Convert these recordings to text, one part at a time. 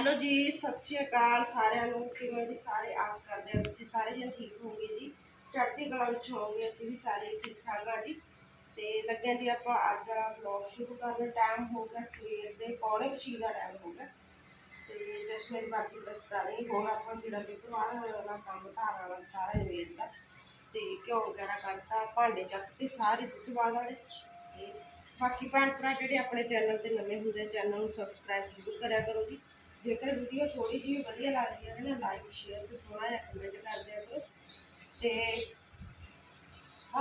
Hello ਜੀ, ਸਤਿ ਸ਼੍ਰੀ ਅਕਾਲ ਸਾਰਿਆਂ ਨੂੰ। ਕਿਵੇਂ ਜੀ ਸਾਰੇ? ਆਸ ਕਰਦੇ ਹਾਂ ਤੁਸੀਂ ਸਾਰੇ ਜਣ ਠੀਕ ਹੋਵੋਗੇ ਜੀ। ਚੜ੍ਹਦੀ ਕਲਾ ਵਿੱਚ ਹੋਵੋਗੇ ਅਸੀਂ ਵੀ ਸਾਰੇ ਠੀਕ ਠਾਕ ਆ ਜੀ। ਤੇ ਲੱਗਿਆ ਜੀ ਆਪਾਂ ਅੱਜ ਦਾ ਵਲੌਗ ਸ਼ੁਰੂ ਕਰਨ ਟਾਈਮ ਹੋ ਗਿਆ, ਸਵੇਰ ਦੇ ਪੌਣੇ ਕੁ ਛੇ ਦਾ ਟਾਈਮ ਹੋ ਗਿਆ। ਤੇ ਜਸ਼ਨ ਮੇਰੀ ਬਾਕੀ ਦੱਸ ਕਰ ਰਹੀ ਹੁਣ ਆਪਾਂ ਜਿਹੜਾ ਦੇ ਬਾਹਰ ਵਾਲਾ ਕੰਮ ਧਾਰਾਂ ਵਾਲਾ ਸਾਰਾ ਨਿਬੇੜ ਦਾ ਤੇ ਘਿਓ ਵਗੈਰਾ ਕਰਤਾ ਭਾਂਡੇ ਚੱਕ ਤੇ ਸਾਰੇ ਦੁੱਧ ਬਾਲ ਨੇ ਤੇ ਬਾਕੀ ਭੈਣ ਭਰਾ ਜਿਹੜੇ ਆਪਣੇ ਚੈਨਲ ਤੇ ਨਵੇਂ ਹੁੰਦੇ ਚੈਨਲ ਨੂੰ ਸਬਸਕ੍ਰਾਈਬ ਜ਼ਰੂਰ ਕਰਿਆ ਕਰੋ ਜੀ। ਜੇਕਰ ਵੀਡੀਓ ਥੋੜੀ ਜਿਹੀ ਵਧੀਆ ਲੱਗਦੀ ਹੈ ਨਾ ਲਾਈਕ ਸ਼ੇਅਰ ਤੇ ਸੋਹਣਾ ਜਿਹਾ ਕਮੈਂਟ ਕਰ ਦਿਆ ਕਰੋ ਤੇ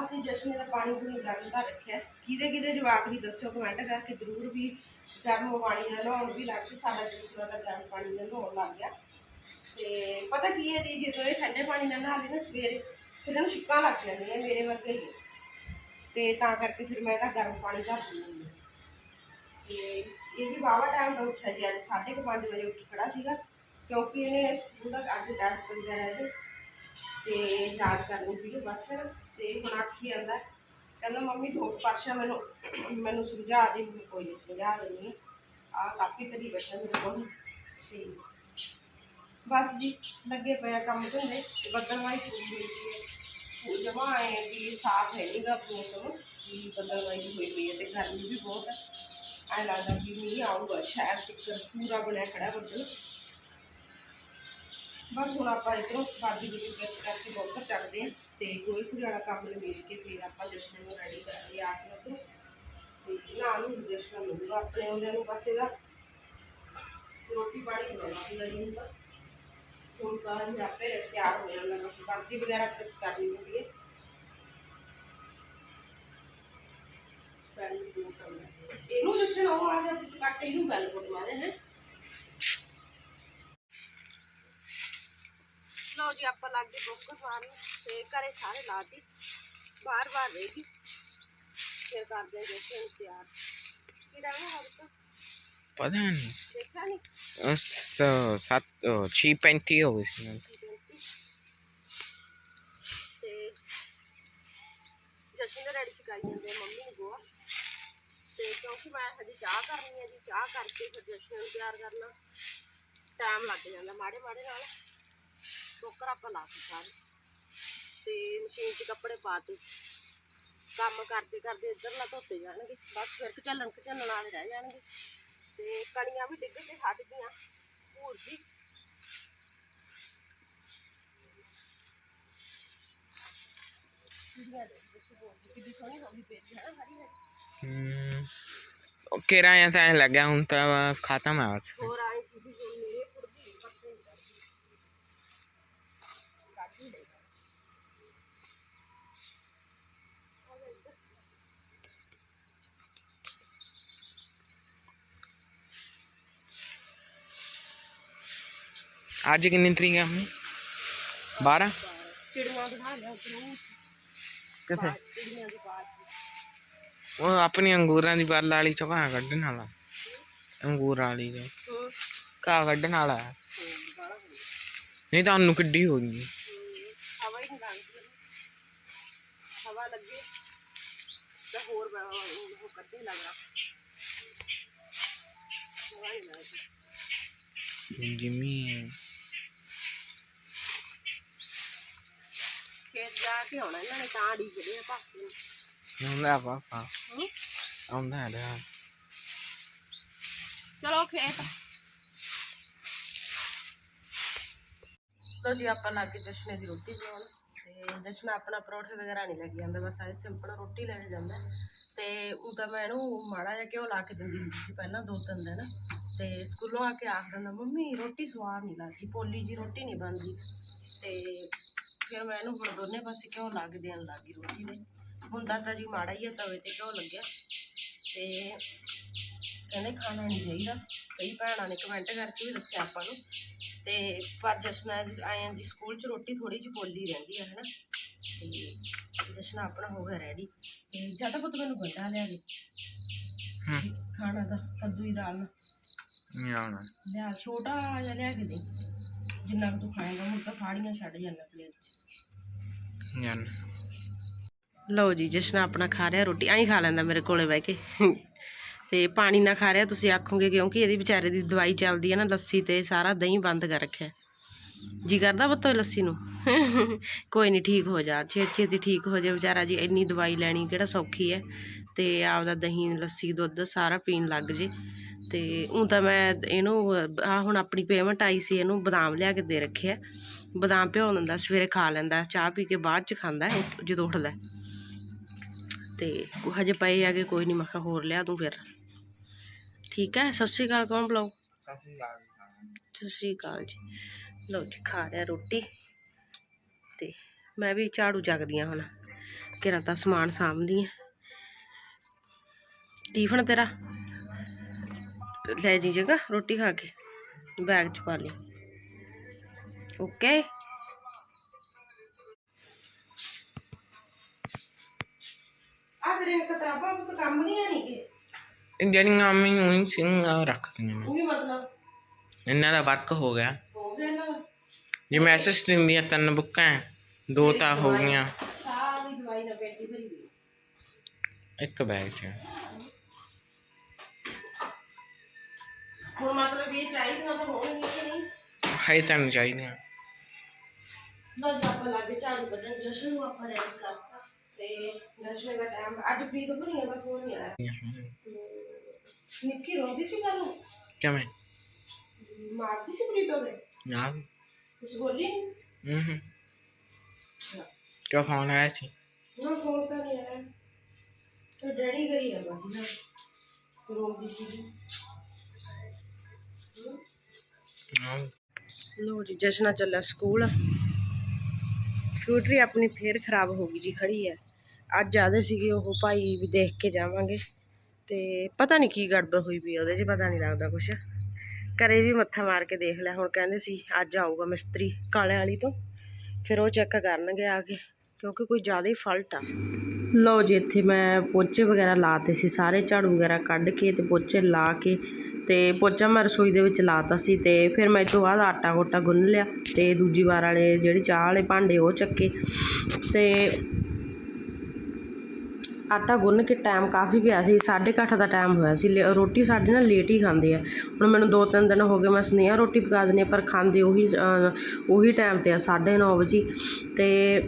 ਅਸੀਂ ਜਸ਼ਨ ਦਾ ਪਾਣੀ ਪੂਣੀ ਗਰਮ ਕਰ ਰੱਖਿਆ। ਕਿਹਦੇ ਕਿਹਦੇ ਜਵਾਬ ਦੀ ਦੱਸਿਓ ਕਮੈਂਟ ਕਰਕੇ, ਜ਼ਰੂਰ ਵੀ ਗਰਮ ਪਾਣੀ ਨਾਲ ਨਹਾਉਣ ਵੀ ਲੱਗ ਪਈ ਸਾਡਾ ਜਸ਼ਨ ਦਾ ਗਰਮ ਪਾਣੀ ਨਾਲ ਨਹਾਉਣ ਲੱਗ ਗਿਆ। ਤੇ ਪਤਾ ਕੀ ਹੈ ਜੀ, ਜਦੋਂ ਇਹ ਠੰਡੇ ਪਾਣੀ ਨਾਲ ਨਹਾਉਂਦੇ ਨਾ ਸਵੇਰੇ, ਫਿਰ ਇਹਨੂੰ ਛਿੱਕਾਂ ਲੱਗ ਜਾਂਦੀਆਂ ਮੇਰੇ ਵਰਗੇ ਹੀ। ਹੈ। ਤੇ ਤਾਂ ਕਰਕੇ ਫਿਰ ਮੈਂ ਇਹਦਾ ਗਰਮ ਪਾਣੀ ਧਰ ਦਿੰਦੀ ਹਾਂ। ਤੇ ਇਹ ਵੀ ਬਾਵਾ ਟਾਈਮ ਦਾ ਉੱਠਿਆ ਜੀ ਅੱਜ 5:30 ਵਜੇ ਉੱਠ ਖੜਾ ਸੀਗਾ, ਕਿਉਂਕਿ ਇਹਨੇ ਸਕੂਲ ਦਾ ਅੱਜ ਟੈਸਟ ਵਗੈਰਾ ਇਹਦੇ ਤੇ ਯਾਦ ਕਰਨੀ ਸੀਗੀ ਬਸ, ਤੇ ਹੁਣ ਆਖੀ ਜਾਂਦਾ, ਕਹਿੰਦਾ ਮੰਮੀ ਦੋ ਪਰਚਾ ਮੈਨੂੰ ਮੈਨੂੰ ਸਮਝਾ ਦੇ ਮੈਨੂੰ ਕੋਈ ਨਹੀਂ ਸਮਝਾ ਦੇਣੀ ਆ ਕਾਫੀ ਕਰੀ ਬੈਠਾ ਮੇਰੇ ਕੋਲ, ਤੇ ਬਸ ਜੀ, ਲੱਗੇ ਪਿਆ ਕੰਮ ਧੰਦੇ, ਤੇ ਬੱਦਲਵਾਈ ਸ਼ੁਰੂ ਹੋਈ ਸੀ ਉਹ ਜਮਾ ਆਏ ਵੀ ਸਾਫ਼ ਹੈ ਨਹੀਂਗਾ ਮੌਸਮ ਵੀ ਬੱਦਲਵਾਈ ਹੋਈ ਪਈ ਹੈ ਤੇ ਗਰਮੀ ਵੀ ਬਹੁਤ ਹੈ ਐਂ ਲੱਗਦਾ ਕਿ ਮੀਂਹ ਆਊਗਾ ਸ਼ਾਇਦ ਤੱਕ ਪੂਰਾ ਬਣਿਆ ਖੜਾ ਬੱਦਲ ਬਸ ਹੁਣ ਆਪਾਂ ਇੱਧਰੋਂ ਬਾਦੀ ਦੀ ਪ੍ਰੈਸ ਕਰਕੇ ਬੋਤਲ ਚੱਕਦੇ ਹਾਂ ਤੇ ਕੋਈ ਕੋਈ ਵਾਲਾ ਕੰਮ ਨਿਬੇੜ ਕੇ ਫਿਰ ਆਪਾਂ ਜਸ਼ਨ ਨੂੰ ਰੈਡੀ ਕਰਾਂਗੇ ਆ ਕੇ ਉੱਧਰੋਂ। ਤੇ ਨਾ ਨੂੰ ਜਸ਼ਨ ਨੂੰ ਆਪਣੇ ਉਹਦੇ ਨੂੰ ਬਸ ਇਹਦਾ ਰੋਟੀ ਪਾਣੀ ਬਣਾਉਣਾ ਹੁੰਦਾ ਜੀ ਹੁੰਦਾ ਹੁਣ ਤਾਂ ਇਹ ਆਪੇ ਤਿਆਰ ਹੋ ਜਾਂਦਾ ਬਸ ਬਾਦੀ ਵਗੈਰਾ ਪ੍ਰੈਸ ਕਰਨੀ ਹੁੰਦੀ ਹੈ। ਪਹਿਲੀ ਦੋ ਕੰਮ ਇਹਨੂੰ ਜਸ਼ਨ ਉਹ ਆ ਗਿਆ ਕੱਟ ਇਹਨੂੰ ਬੈਲ ਕੋਟ ਮਾਰੇ ਹੈ। ਲਓ ਜੀ ਆਪਾਂ ਲੱਗ ਗਏ ਬੁੱਕ ਮਾਰਨ ਤੇ ਘਰੇ ਸਾਰੇ ਲਾਤੀ ਬਾਰ ਬਾਰ ਰਹੇਗੀ ਫਿਰ ਕਰਦੇ ਜਸ਼ਨ ਤਿਆਰ। ਕਿਹੜਾ ਹੈ ਹਰ ਪਤਾ ਨਹੀਂ। ਦੇਖਿਆ ਨਹੀਂ? ਉਸ ਪੈਂਤੀ ਹੋ ਗਈ ਸੀ। ਤੇ ਜਸ਼ਨ ਦੇ ਰੈਡੀ ਚਕਾਈ ਜਾਂਦੇ ਮੰਮੀ ਨੂੰ ਗੋਆ। ਤੇ ਕਿਉਂਕਿ ਮੈਂ ਹਜੇ ਚਾਹ ਕਰਨੀ ਹੈ ਜੀ, ਚਾਹ ਕਰਕੇ ਫਿਰ ਜਸ਼ਨ ਨੂੰ ਤਿਆਰ ਕਰਨਾ। ਟਾਈਮ ਲੱਗ ਜਾਂਦਾ ਮਾੜੇ ਮਾੜੇ ਨਾਲ। ਟੋਕਰ ਆਪਾਂ ਲਾ ਸਾਰੇ ਤੇ ਮਸ਼ੀਨ 'ਚ ਕੱਪੜੇ ਪਾਤੇ ਕੰਮ ਕਰਦੇ ਕਰਦੇ ਇੱਧਰ ਨਾ ਧੋਤੇ ਜਾਣਗੇ। ਬਸ ਫਿਰ ਝੱਲਣ ਚੱਲਣ ਵਾਲੇ ਰਹਿ ਜਾਣਗੇ। ਤੇ ਕਣੀਆਂ ਵੀ ਡਿੱਗ ਕੇ ਹਟ ਗਈਆਂ, ਭੂਰ ਦੀ ਕੁੜੀਆਂ ਸੋਹਣੀ ਹੋ ਗਈ ਪੇਜ ਹੈ, ਹਰੀ ਹਰੀ। ਹਮ ਉਹ ਕਿਰਾਇਆ ਤਾਂ ਐਂ ਲੱਗਿਆ ਹੁਣ ਤਾਂ ਖਤਮ ਆ ਬਸ। ਹੋਰ ਆਏ ਸੀ ਵੀ ਉਹ ਆਪਣੀ ਅੰਗੂਰਾਂ ਦੀ ਬੱਲ ਵਾਲੀ ਚੋਂ ਘਾਹ ਕੱਢਣ ਵਾਲਾ। ਅੰਗੂਰ ਵਾਲੀ ਹੂੰ ਘਾਹ ਕੱਢਣ ਵਾਲਾ ਬਾਲਾ ਨਹੀਂ ਤਾਂ ਉਹਨੂੰ ਕਿੱਡੀ ਹੋ ਗਈ। ਹਵਾ ਹੀ ਨਹੀਂ ਲੱਗਦੀ ਹਵਾ ਲੱਗੇ ਤਾਂ ਹੋਰ ਬ- ਉਹ ਕੱਢੇ ਲੱਗਦਾ। ਹਵਾ ਨਹੀਂ ਲੱਗਦੀ ਜਿਮੀ ਖੇਤ ਜਾ ਕੇ ਆਉਣਾ ਇਹਨਾਂ ਨੇ ਤਾਂ ਡੀਕਦੇ ਆ ਪਾਸੇ ਨੂੰ। ਆਉਂਦਾ ਪਾਪਾ ਹੂੰ ਆਉਂਦਾ ਰਿਹਾ ਚਲੋ ਖੇਤ ਲੋ ਜੀ ਆਪਾਂ ਲੱਗ ਗਏ ਜਸ਼ਨੇ ਦੀ ਰੋਟੀ ਬਣਾਉਣ। ਤੇ ਜਸ਼ਨ ਆਪਣਾ ਪਰੌਠੇ ਵਗੈਰਾ ਨਹੀਂ ਲੈ ਕੇ ਜਾਂਦਾ ਬਸ ਐ ਸਿੰਪਲ ਰੋਟੀ ਲੈ ਕੇ ਜਾਂਦਾ। ਤੇ ਉਹ ਤਾਂ ਮੈਂ ਇਹਨੂੰ ਮਾੜਾ ਜਿਹਾ ਘਿਓ ਲਾ ਕੇ ਦਿੰਦੀ ਹੁੰਦੀ ਸੀ ਪਹਿਲਾਂ ਦੋ ਤਿੰਨ ਦਿਨ। ਤੇ ਸਕੂਲੋਂ ਆ ਕੇ ਆਖ ਦਿੰਦਾ ਮੰਮੀ ਰੋਟੀ ਸਵਾਦ ਨਹੀਂ ਲੱਗਦੀ ਪੋਲੀ ਜੀ ਰੋਟੀ ਨਹੀਂ ਬਣਦੀ। ਤੇ ਫਿਰ ਮੈਂ ਇਹਨੂੰ ਹੁਣ ਦੋਨੇ ਪਾਸੇ ਘਿਓ ਲਾ ਕੇ ਦੇਣ ਲੱਗੀ ਰੋਟੀ ਦੇ। ਹੁੰਦਾ ਤਾਂ ਜੀ ਮਾੜਾ ਹੀ ਹੈ ਤਵੇ ਤੇ ਘਿਓ ਲੱਗਿਆ। ਤੇ ਕਹਿੰਦੇ ਖਾਣਾ ਨਹੀਂ ਚਾਹੀਦਾ। ਕਈ ਭੈਣਾਂ ਨੇ ਕਮੈਂਟ ਕਰਕੇ ਵੀ ਦੱਸਿਆ ਆਪਾਂ ਨੂੰ। ਤੇ ਪਰ ਜਸ਼ਨਾ ਆਇਆਂ ਦੀ ਸਕੂਲ 'ਚ ਰੋਟੀ ਥੋੜੀ ਜਿਹੀ ਪੋਲੀ ਰਹਿੰਦੀ ਹੈ ਹਨਾ। ਤੇ ਜਸ਼ਨਾ ਆਪਣਾ ਹੋ ਗਿਆ ਰੈਡੀ ਤੇ ਜਦ ਪੁੱਤ ਮੈਨੂੰ ਗੰਡਾ ਲਿਆ ਦੇ। ਖਾਣਾ ਦਾ ਕੱਦੂ ਦੀ ਦਾਲ। ਆਉਣਾ। ਲਿਆ ਛੋਟਾ ਜਿਹਾ ਲਿਆ ਕੇ ਦੇ। ਜਿੰਨਾ ਕੁ ਤੂੰ ਖਾਏਗਾ ਹੁਣ ਤਾਂ ਖਾੜੀਆਂ ਛੱਡ ਜਾਂਦਾ ਪਲੇਟ 'ਚ। ਜਾਨ ਲਓ ਜੀ ਜਸ਼ਨ ਆਪਣਾ ਖਾ ਰਿਹਾ, ਰੋਟੀ ਐਂ ਖਾ ਲੈਂਦਾ ਮੇਰੇ ਕੋਲੇ ਬਹਿ ਕੇ। ਤੇ ਪਾਣੀ ਨਾ ਖਾ ਰਿਹਾ, ਤੁਸੀਂ ਆਖੋਗੇ ਕਿਉਂਕਿ ਇਹਦੀ ਵਿਚਾਰੇ ਦੀ ਦਵਾਈ ਚੱਲਦੀ ਹੈ ਨਾ, ਲੱਸੀ ਤੇ ਸਾਰਾ ਦਹੀਂ ਬੰਦ ਕਰ ਰੱਖਿਆ। ਜੀ ਕਰਦਾ ਬੱਤੋ ਲੱਸੀ ਨੂੰ? ਕੋਈ ਨਹੀਂ ਠੀਕ ਹੋ ਜਾ। ਛੇਤੀ ਛੇਤੀ ਠੀਕ ਹੋ ਜਾ, ਵਿਚਾਰਾ ਜੀ ਇੰਨੀ ਦਵਾਈ ਲੈਣੀ ਕਿਹੜਾ ਸੌਖੀ ਹੈ ਤੇ ਆਪਦਾ ਦਹੀਂ, ਲੱਸੀ, ਦੁੱਧ ਸਾਰਾ ਪੀਣ ਲੱਗ ਜੇ। ਤੇ ਉਹ ਤਾਂ ਮੈਂ ਇਹਨੂੰ, ਆ ਹੁਣ ਆਪਣੀ ਪੇਮੈਂਟ ਆਈ ਸੀ, ਇਹਨੂੰ ਬਦਾਮ ਲਿਆ ਕੇ ਦੇ ਰੱਖਿਆ। ਬਦਾਮ ਭਿਓ ਦਿੰਦਾ, ਸਵੇਰੇ ਖਾ ਲੈਂਦਾ, ਚਾਹ ਪੀ ਕੇ ਬਾਅਦ ਚ ਖਾਂਦਾ ਜਦੋਂ ਉੱਠਦਾ। ਤੇ ਹਜੇ ਪਏ ਆਗੇ ਕੋਈ ਨਹੀਂ ਮੈਂ ਕਿਹਾ ਹੋਰ ਲਿਆ ਦੂੰ ਫਿਰ। ਠੀਕ ਹੈ, ਸਤਿ ਸ਼੍ਰੀ ਅਕਾਲ, ਕੌਣ ਬੁਲਾਓ ਸਤਿ ਸ਼੍ਰੀ ਅਕਾਲ ਜੀ। ਲਓ ਜੀ, ਖਾ ਲਿਆ ਰੋਟੀ ਤੇ ਮੈਂ ਵੀ ਝਾੜੂ ਚੱਕਦੀ ਹਾਂ ਹੁਣ ਕਿਰਾਂ ਤਾਂ ਸਮਾਨ ਸਾਂਭਦੀ ਹਾਂ ਟਿਫਨ ਤੇਰਾ? ਲੈ ਜੀ ਜਗਾ ਰੋਟੀ ਖਾ ਕੇ, ਬੈਗ ਚ ਪਾ ਲਈ। ਓਕੇ? ਆ ਤੇਰੇ ਕਿਤਾਬਾਂ ਤੋਂ ਕੰਮ ਨਹੀਂ ਆਣੀ ਕਿ ਜਿਹੜੀਆਂ ਮੈਨੂੰ ਹੀ ਸਿੰਘ ਰੱਖਦੀਆਂ ਮੈਂ ਉਹ ਮਤਲਬ? ਇਹਨਾਂ ਦਾ ਵਰਕ ਹੋ ਗਿਆ। ਹੋ ਗਿਆ ਨਾ ਜੇ ਮੈਸੇਜ ਦਿੰਦੀਆਂ ਤਿੰਨ ਬੁੱਕਾਂ ਦੋ ਤਾਂ ਹੋ ਗਈਆਂ। ਸਾਰੀ ਦਵਾਈ ਨਾਲ ਪੇਟੀ ਭਰੀ ਹੋਈ ਇੱਕ ਬੈਗ 'ਚ। ਹੁਣ ਮਤਲਬ ਇਹ ਚਾਹੀਦੀਆਂ ਤਾਂ ਹੋਣਗੀਆਂ ਕਿ ਨਹੀਂ? ਹੈ ਤਾਂ ਨਹੀਂ ਚਾਹੀਦੀਆਂ। ਨਾ ਜੀ ਆਪਾਂ ਲੱਗੇ ਝਾੜੂ ਕੱਢਣ ਜਸ਼ਨ ਨੂੰ ਆਪਾਂ ਰੈਸ ਕਰਤਾ ਤੇ ਜਸ਼ਨ ਦਾ ਟਾਈਮ ਅੱਜ ਪ੍ਰੀਤ ਭਣੀਆਂ ਦਾ ਫੋਨ ਨਹੀਂ ਆਇਆ ਨਿੱਕੀ ਰੋਂਦੀ ਸੀ ਕੱਲ ਕਿਵੇਂ ਮਾਰਦੀ ਸੀ ਪ੍ਰੀਤ ਉਹਦੇ ਨਾ ਕੁਛ ਬੋਲੀ ਨਹੀਂ ਹੂੰ ਹੂੰ ਕਿਉਂ ਫੋਨ ਆਇਆ ਸੀ ਨਾ ਫੋਨ ਤਾਂ ਨਹੀਂ ਆਇਆ ਤੇ ਡੈਡੀ ਗਈ ਆ ਬਸ ਨਾ ਅੱਜ ਆਦੇ ਸੀਗੇ ਉਹ ਭਾਈ ਵੀ ਦੇਖ ਕੇ ਜਾਵਾਂਗੇ। ਅਤੇ ਪਤਾ ਨਹੀਂ ਕੀ ਗੜਬੜ ਹੋਈ ਵੀ ਉਹਦੇ 'ਚ, ਪਤਾ ਨਹੀਂ ਲੱਗਦਾ ਕੁਛ। ਘਰੇ ਵੀ ਮੱਥਾ ਮਾਰ ਕੇ ਦੇਖ ਲਿਆ। ਹੁਣ ਕਹਿੰਦੇ ਸੀ, ਅੱਜ ਆਊਗਾ ਮਿਸਤਰੀ ਕਾਲੇ ਵਾਲੀ ਤੋਂ। ਫਿਰ ਉਹ ਚੈੱਕ ਕਰਨਗੇ ਆ ਕੇ, ਕਿਉਂਕਿ ਕੋਈ ਜ਼ਿਆਦਾ ਹੀ ਫਲਟ ਆ। ਲਓ ਜੀ, ਇੱਥੇ ਮੈਂ ਪੋਚੇ ਵਗੈਰਾ ਲਾਤੇ ਸੀ, ਸਾਰੇ ਝਾੜੂ ਵਗੈਰਾ ਕੱਢ ਕੇ ਤੇ ਪੋਚੇ ਲਾ ਕੇ ਤੇ ਪੋਚਾ ਮੈਂ ਰਸੋਈ ਦੇ ਵਿੱਚ ਲਾਤਾ ਸੀ ਤੇ ਫਿਰ ਮੈਂ ਇਹ ਤੋਂ ਬਾਅਦ ਆਟਾ ਗੋਟਾ ਗੁੰਨ ਲਿਆ ਤੇ ਦੂਜੀ ਵਾਰ ਵਾਲੇ ਜਿਹੜੀ ਚਾਹ ਵਾਲੇ ਭਾਂਡੇ ਉਹ ਚੱਕੇ ਤੇ ਆਟਾ ਗੁੰਨ ਕੇ ਟਾਈਮ ਕਾਫੀ ਪਿਆ ਸੀ 8:30 ਦਾ ਟਾਈਮ ਹੋਇਆ ਸੀ, ਲੇ- ਰੋਟੀ ਸਾਡੇ ਨਾਲ ਲੇਟ ਹੀ ਖਾਂਦੇ ਆ। ਹੁਣ ਮੈਨੂੰ ਦੋ ਤਿੰਨ ਦਿਨ ਹੋ ਗਏ, ਮੈਂ ਸਨੇਹਾ ਰੋਟੀ ਪਕਾ ਦਿੰਦੀ ਹਾਂ ਪਰ ਖਾਂਦੇ ਉਹੀ ਉਹੀ ਟਾਈਮ ਤੇ ਆ 9:30 ਵਜੇ। ਤੇ